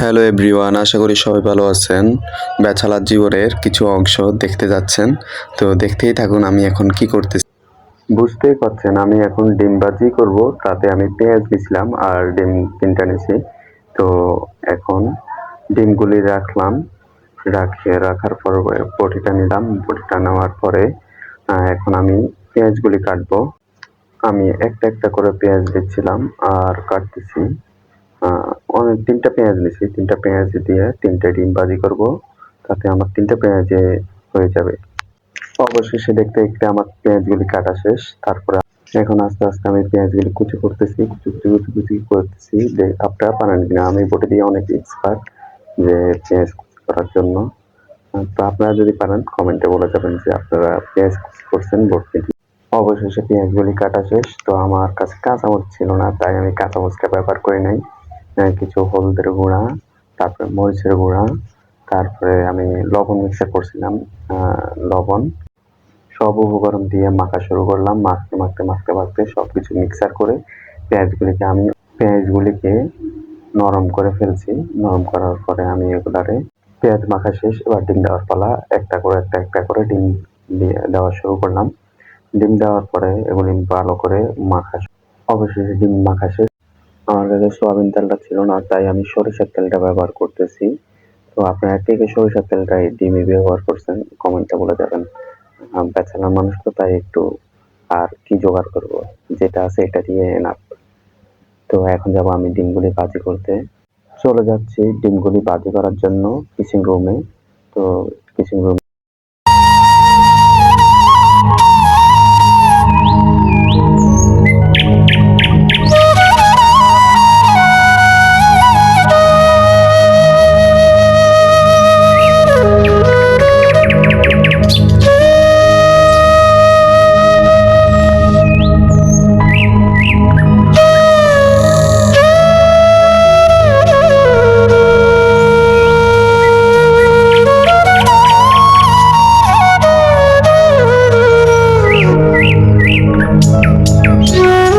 Hello everyone আশা করি সবাই ভালো আছেন। ব্যাচেলার জীবনের কিছু অংশ দেখতে যাচ্ছেন। তো দেখতেই থাকুন আমি এখন কি করতেছি। বুঝতেই পারছেন, আমি এখন ডিম ভাজি করব, তাতে আমি পেঁয়াজ দিছিলাম আর ডিম তিনটা নিছি। তো এখন ডিমগুলি রাখলাম, রাখে, রাখার পর বটিটা নিলাম। বটিটা নেওয়ার পরে এখন আমি পেঁয়াজগুলি কাটবো। আমি একটা একটা করে পেঁয়াজ দিচ্ছিলাম আর কাটতেছি। অনেক তিনটা পেঁয়াজ নিছি, তিনটা পেঁয়াজ দিয়ে তিনটা ডিম ভাজি করব, তাতে আমার তিনটা পেঁয়াজে হয়ে যাবে। অবশেষে দেখতে দেখতে আমার পেঁয়াজগুলি কাটা শেষ, তারপরে এখন আস্তে আস্তে আমি পেঁয়াজগুলি কুচি করতেছি, কুচি কুচি কুচি কুচি করতেছি, যে আপনারা পারেন কিনা, আমি বটে দিয়ে অনেক এক্সপার্ট যে পেঁয়াজ কুচি করার জন্য। তো আপনারা যদি পারেন, কমেন্টে বলে যাবেন যে আপনারা পেঁয়াজ কুচি করছেন বটে দিয়ে অবশেষে পেঁয়াজগুলি কাটা শেষ, তো আমার কাছে কাঁচামরিচ ছিল না, তাই আমি কাঁচামরিচটা ব্যবহার করি নাই। কিছু হলুদের গুঁড়া, তারপরে মরিচের গুঁড়া, তারপরে আমি লবণ মিক্সার করছিলাম লবণ। সব উপকরণ দিয়ে মাখা শুরু করলাম, মাখতে মাখতে মাখতে মাখতে সব কিছু মিক্সার করে পেঁয়াজগুলিকে আমি, পেঁয়াজগুলিকে নরম করে ফেলছি। নরম করার পরে আমি এগুলারে পেঁয়াজ মাখা শেষ, এবার ডিম দেওয়ার পালা, একটা করে, একটা একটা করে ডিম দিয়ে দেওয়া শুরু করলাম। ডিম দেওয়ার পরে এগুলি ভালো করে মাখা, অবশেষে ডিম মাখা শেষ। কাছে সোয়াবিন তেলটা ছিল না, তাই আমি সরিষার তেলটা ব্যবহার করতেছি। তো আপনারা কে কে সরিষার তেলটাই ডিমে ব্যবহার করছেন কমেন্টে বলে যাবেন। ব্যাচেলার মানুষ তো, তাই একটু আর কি জোগাড় করব? যেটা আছে এটা দিয়ে এনাফ তো এখন যাব আমি ডিমগুলি ভাজি করতে। চলে যাচ্ছি ডিমগুলি ভাজি করার জন্য কিচিং রুমে তো কিচিং রুম Yeah.